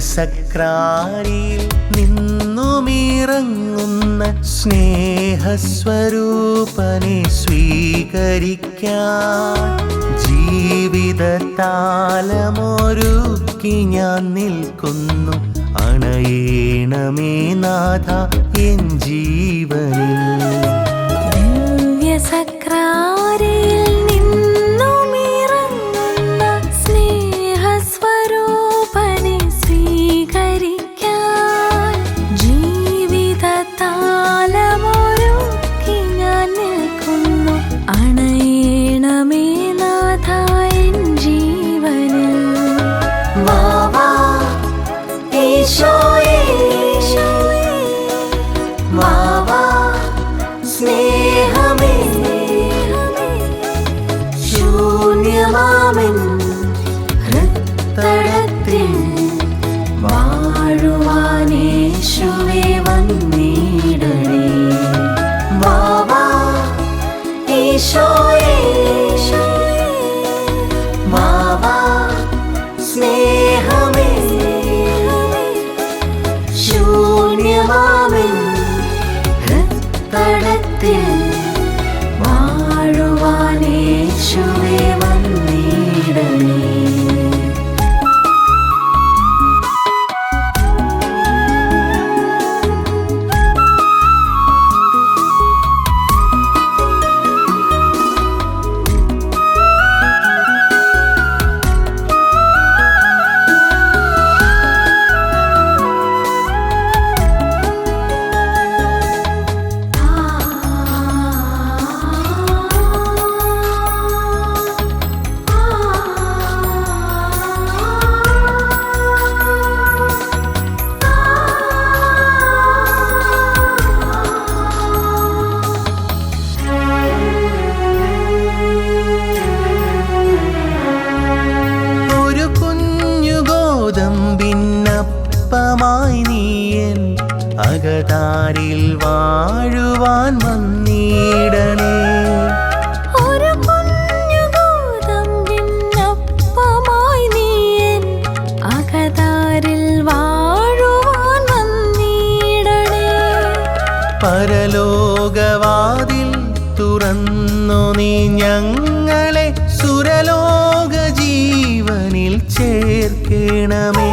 ദിവ്യസക്രാരിയിൽ നിന്നുമിറങ്ങുന്ന സ്നേഹസ്വരൂപനെ സ്വീകരിക്കാൻ ജീവിതത്താലമൊരുക്കി ഞാൻ നിൽക്കുന്നു. അണയേണമേ നാഥ എൻ ജീവനിൽ. വാഴുവാനേശുവേ വാഴുവാൻ വന്നിടണേ ഒരു കുഞ്ഞു നീ നീയൻ അകതാരിൽ വാഴുവാൻ വന്നിടണേ പരലോകവാതിൽ തുറന്നു നീ ഞങ്ങളെ സുരലോക ജീവനിൽ ചേർക്കണമേ.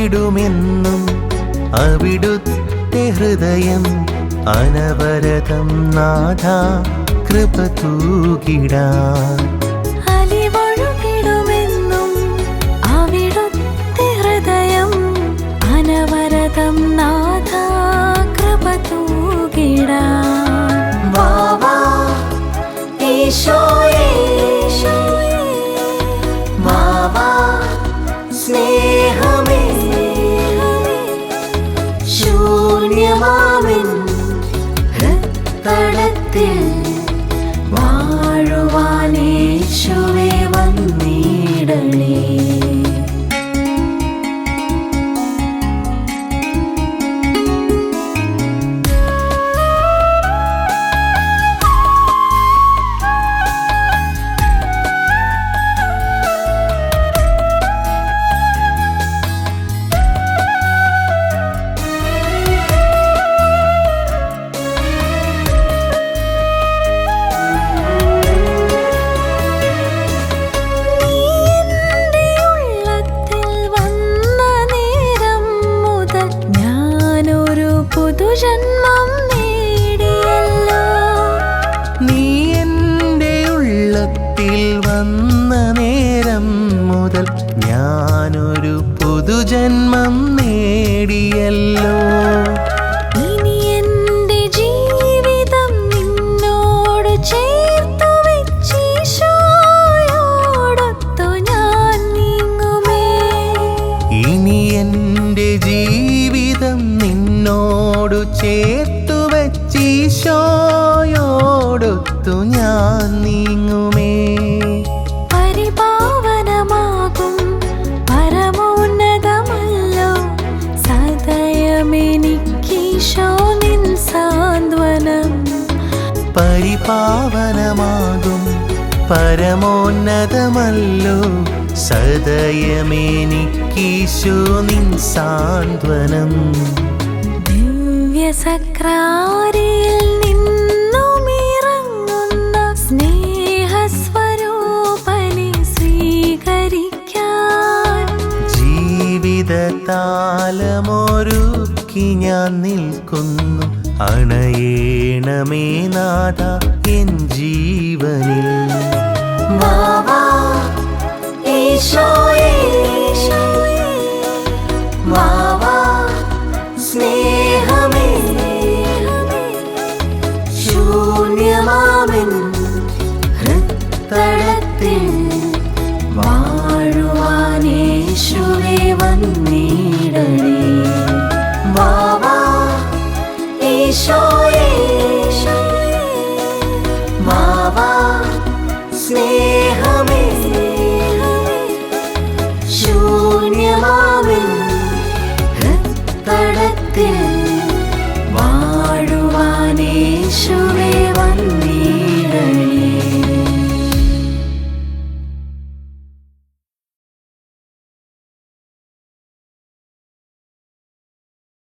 അലിവൊഴുകിടുമെന്നും അവിടുത്തെ ഹൃദയം അനവരതം നാഥ കൃപ തൂകിടാൻ. ഹൃത്തടത്തിൽ വാഴുവാനേശുവേ വന്നിടണേ. വന്ന നേരം മുതൽ ഞാനൊരു പുതുജന്മം നേടിയല്ലോ. പരമോന്നതമല്ലോ. സദയമേനിക്കീശോ നിൻ സാന്ത്വനം. ദിവ്യസക്രാരിയിൽ നിന്നുമിറങ്ങുന്ന സ്നേഹസ്വരൂപനെ സ്വീകരിക്കാൻ. ജീവിതത്താലമൊരുക്കി ഞാൻ നിൽക്കുന്നു. അണയേണമേ നാഥ എൻ ജീവനിൽ. സ്നേഹമേ. ശൂന്യമാമൻ ഹൃത്തടത്തിൽ பட